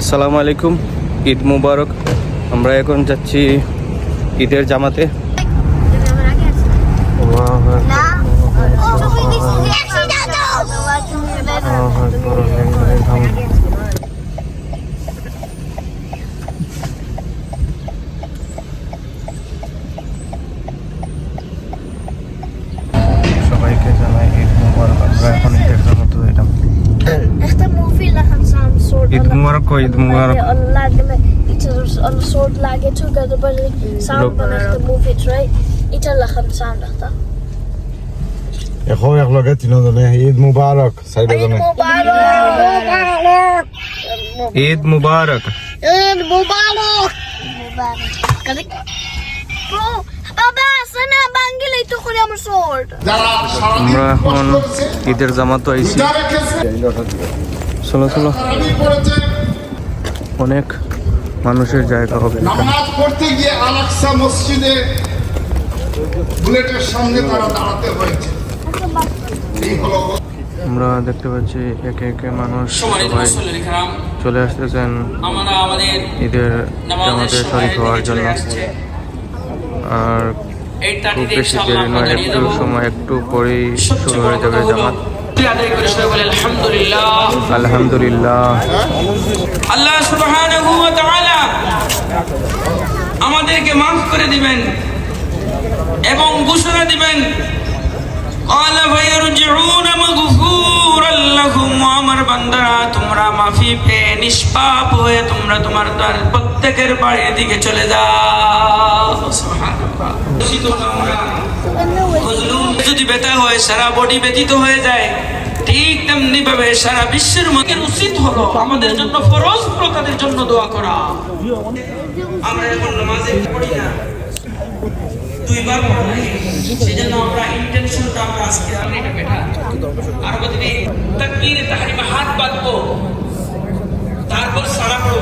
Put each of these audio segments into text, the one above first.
আসসালামু আলাইকুম ঈদ মুবারক। আমরা এখন যাচ্ছি ঈদের জামাতে। Iets lachen samen dacht এখন এক লগে তিনজনে ঈদ মুবারক চাৰিটাজনে Mubarak. ঈদ মুবারক Eid Mubarak. Mubarak. Kan ik? Bro, Baba, sana bangil ito ko yung sword. যারা আমরা সারাদিন এখন কষ্ট করেছে ঈদের জামাতে আইছি রোজা রেখেছে চলো চলো সারাদিন পড়েছে অনেক মানুষের জায়গা হবে। নামাজ পড়তে গিয়ে আলাক্সা মসজিদে বুলেটের সামনে তারা দাঁড়াতে হয়েছে। আমরা দেখতে পাচ্ছি একে একে মানুষ সবাই চলে আসতেছেন ঈদের জামাতে শরীক হওয়ার জন্য। আর খুব বেশি দেরি নয় একটু সময় একটু পরেই শুরু হয়ে যাবে জামাত। তুই আদায় করে সবাই বলে আলহামদুলিল্লাহ আলহামদুলিল্লাহ আল্লাহ সুবহানাহু ওয়া তাআলা আমাদেরকে মাফ করে দিবেন এবং ঘোষণা দিবেন قال فيرجعون مغفورا لهم আমার বান্দারা তোমরা মাফি পেয়ে নিষ্পাপ হয়ে তোমরা তোমার দ্বার প্রত্যেকের বাড়ির দিকে চলে যাও সুবহানাল্লাহ দোষী তো আমরা যদি ব্যথা হয়, সারা বডি ব্যথিত হয়ে যায়, ঠিক তেমনি ভাবে সারা বিশ্বের মধ্যে উচিত হলো আমাদের জন্য ফরজ তাদের জন্য দোয়া করা। আমরা এখন নামাজে পড়ি না। আমরা আমরা হাত তারপর সারা পড়ো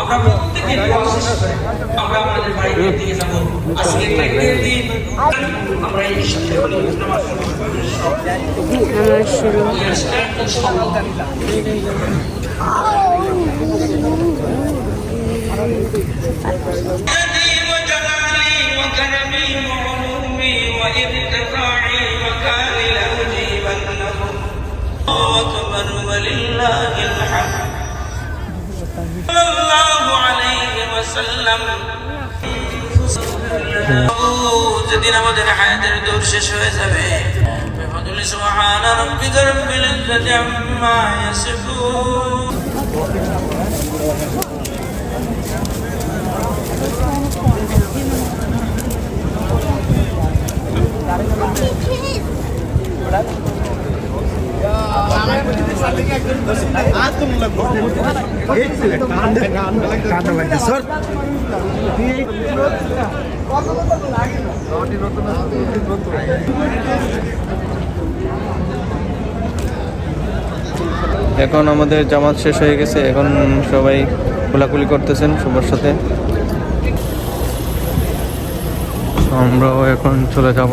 আমরা প্রত্যেকে দোয়া শেষ করে আমরা আমাদের বাড়ির দিকে যাব আজকে একটা ঈদের দিন আমরা এই সাথে বলি নামাজ শুরু وجلالي وكرمي وعلومي وارتفاعي مكاني لأجيبنهم أكبر ولله الحمد যেদিন আমাদের হায়াতের দূর শেষ হয়ে যাবে بفضل سبحان ربك رب العزة عما يصفون এখন আমাদের জামাত শেষ হয়ে গেছে এখন সবাই খোলাখুলি করতেছেন সবার সাথে আমরাও এখন চলে যাব।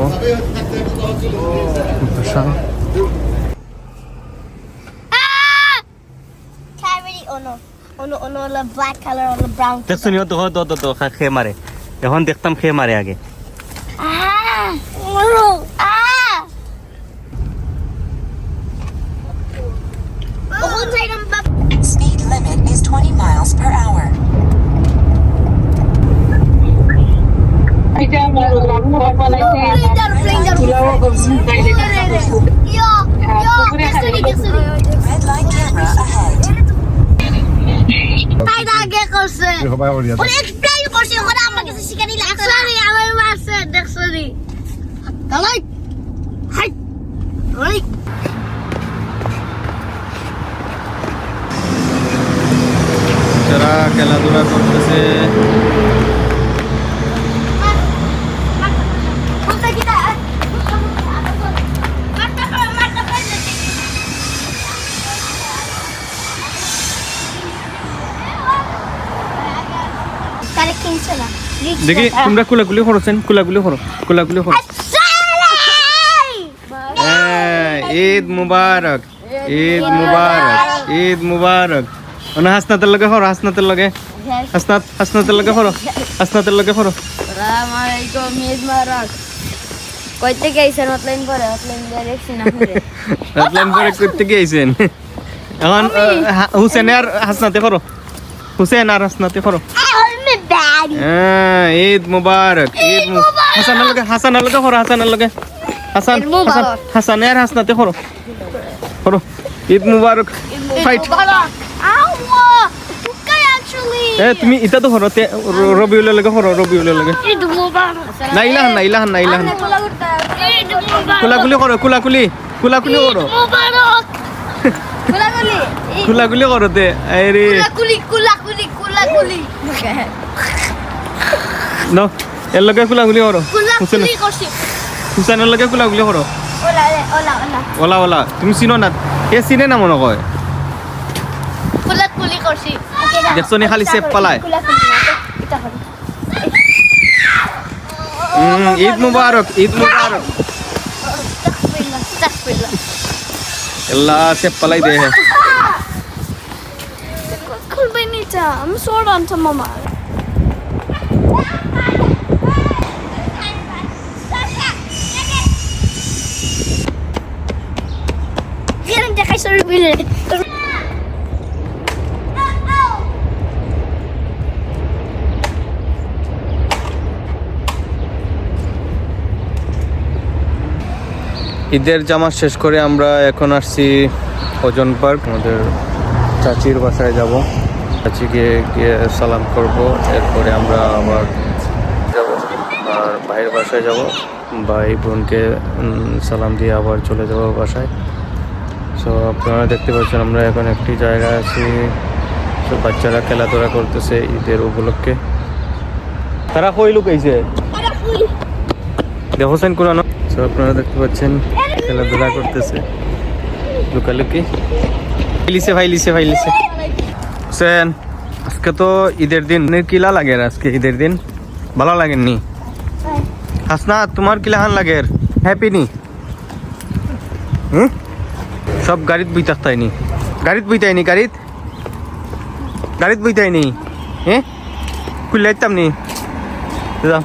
Ono. Ono ono black color. দেখছ নিও তো তো তো তো খেয়ে মারে এখন দেখতাম খেয়ে মারে আগে Ah! Ono. Ah! Bukod sa ilang bab... Speed limit is 20 miles per hour. Flinger, flinger. Yo, yo, kasuri, kasuri. Red light camera ahead. তাই না আগে করছে সবাই কৰি আছে ওরে এক্সপ্লেইন করছে ওরা কাছে শিখানি সরি আমার মারছে দেখছনি দালাই। হাই। ওই যারা খেলাধুলা করতেছে দেখি তোমরা কুলাকুলি করছেন কুলাকুলি করো কুলাকুলি করো। হ্যাঁ ঈদ মুবারক ঈদ মুবারক ঈদ মুবারক। মানে হাসনাতের লগে করো হাসনাতের লগে। হাসনাত হাসনাতের লগে করো হাসনাতের লগে করো। Assalamualaikum Miss Marak. কই থেকে আইছেন? হটলাইন করে হটলাইন দিয়ে দেখছি না রাতলাইন পরে করতে গিয়েছেন এখন আহ, হুসেন আর হাসনাতে করো। হুসেন আর হাসনাতে ব্যাড হ্যাঁ, ঈদ মুবারক ঈদ হাসানের লগে হাসানের লগে করো হাসানের লগে। হাসান ঈদ মুবারক। হাসান হাসান আর হাসনাতে করো করো ঈদ মুবারক। ফাইট এ তুমি ইটা তো করো তে রবিউলের লগে করো রবিউলের লগে। ঈদ মুবারক। না ইলাহান না ইলাহান না ইলাহান মুবারক কুলাকুলি করো কুলাকুলি কুলাকুলি করো। মুবারক। কুলাকুলি কুলাকুলি করতে আরে কুলাকুলি কুলাকুলি কুলাকুলি। নো এর লগে কুলাকুলি করো। কুলাকুলি করছি। হুসাইনের লগে কুলাকুলি করো। ওলা ওলা ওলা ওলা। তুমি চিনো না এ চিনে না মনে কয়? কুলাকুলি করছি। দেখছ নি খালি সেপ পালায়। ঈদ মুবারক ঈদ মুবারক। এল্লা সেপ পালাই দে। Yeah, I'm sword on to mama. ঈদের জামা শেষ করে আমরা এখন আসছি ওজন পার্ক। আমাদের চাচির বাসায় যাব। চাচিকে গিয়ে গিয়ে সালাম করব এরপরে আমরা আবার যাব। আর ভাইয়ের বাসায় যাব। ভাই বোনকে সালাম দিয়ে আবার চলে যাব বাসায়। সো আপনারা দেখতে পাচ্ছেন আমরা এখন একটি জায়গায় আছি। সব বাচ্চারা খেলাধুলা করতেছে ঈদের উপলক্ষে। তারা কই লুকাইছে? দেখছেন কোরআন সো আপনারা দেখতে পাচ্ছেন খেলাধুলা করতেছে। লুকালুকি। লিসে ভাই লিসে ভাই আজকে তো ঈদের দিন। কিলা লাগে আজকে ঈদের দিন? ভালো লাগেননি? হাসনা তোমার কিলাহান লাগে? হ্যাপি নি? সব গাড়িত বই থাকতাইনি গাড়িত বই তাইনি গাড়িত? গাড়িত বই তাইনি হ্যাঁ কুল্লাইতাম নি? যাও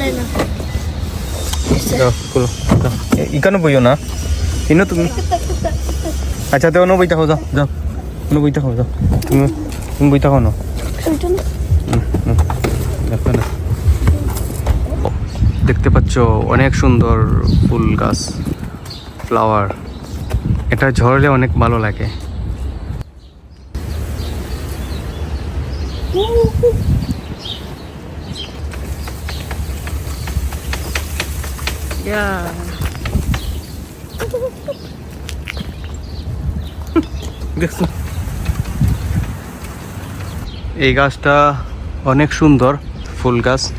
এ- ইকানো বইও না? ইনো তুমি? আচ্ছা তো বই থাকো যাও যাও। অন্য বই থাকো যাও। তুমি তুমি বই থাকো না। না। দেখতে পাচ্ছ অনেক সুন্দর ফুল গাছ ফ্লাওয়ার। এটা ঝরলে অনেক ভালো লাগে। দেখছ এই গাছটা অনেক সুন্দর ফুল গাছ।